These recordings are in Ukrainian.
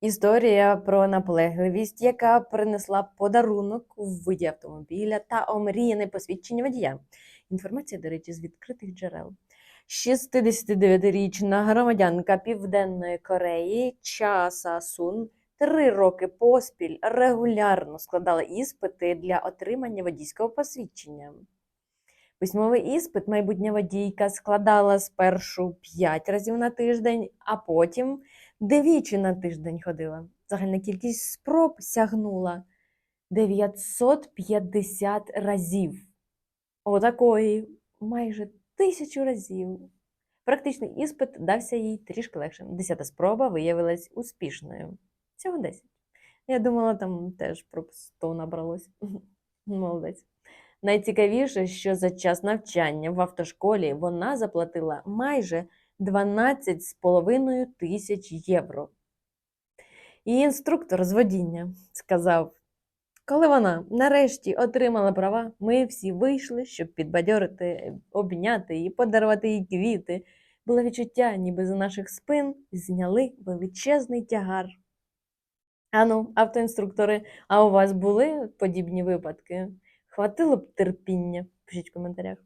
Історія про наполегливість, яка принесла подарунок у виді автомобіля та омріяне посвідчення водія. Інформація, до речі, з відкритих джерел. 69-річна громадянка Південної Кореї Часа Сун три роки поспіль регулярно складала іспити для отримання водійського посвідчення. Письмовий іспит майбутня водійка складала спершу 5 разів на тиждень, а потім двічі на тиждень ходила. Загальна кількість спроб сягнула 950 разів. Отакої майже тисячу разів. Практичний іспит дався їй трішки легше. Десята спроба виявилась успішною. Всього 10. Я думала, там теж про 100 набралось. Молодець. Найцікавіше, що за час навчання в автошколі вона заплатила майже 12,5 тисяч євро. І інструктор з водіння сказав: коли вона нарешті отримала права, ми всі вийшли, щоб підбадьорити, обняти і подарувати їй квіти. Було відчуття, ніби за наших спин зняли величезний тягар. Ану, автоінструктори, а у вас були подібні випадки? Хватило б терпіння? Пишіть в коментарях.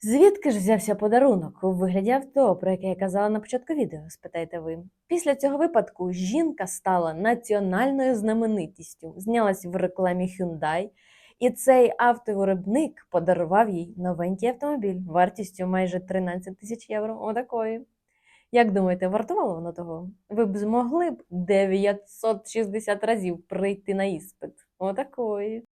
Звідки ж взявся подарунок у вигляді авто, про яке я казала на початку відео, спитаєте ви. Після цього випадку жінка стала національною знаменитістю, знялась в рекламі Hyundai, і цей автовиробник подарував їй новенький автомобіль вартістю майже 13 тисяч євро. Отакої. Як думаєте, вартувало воно того? Ви б змогли б 960 разів прийти на іспит? Отакої.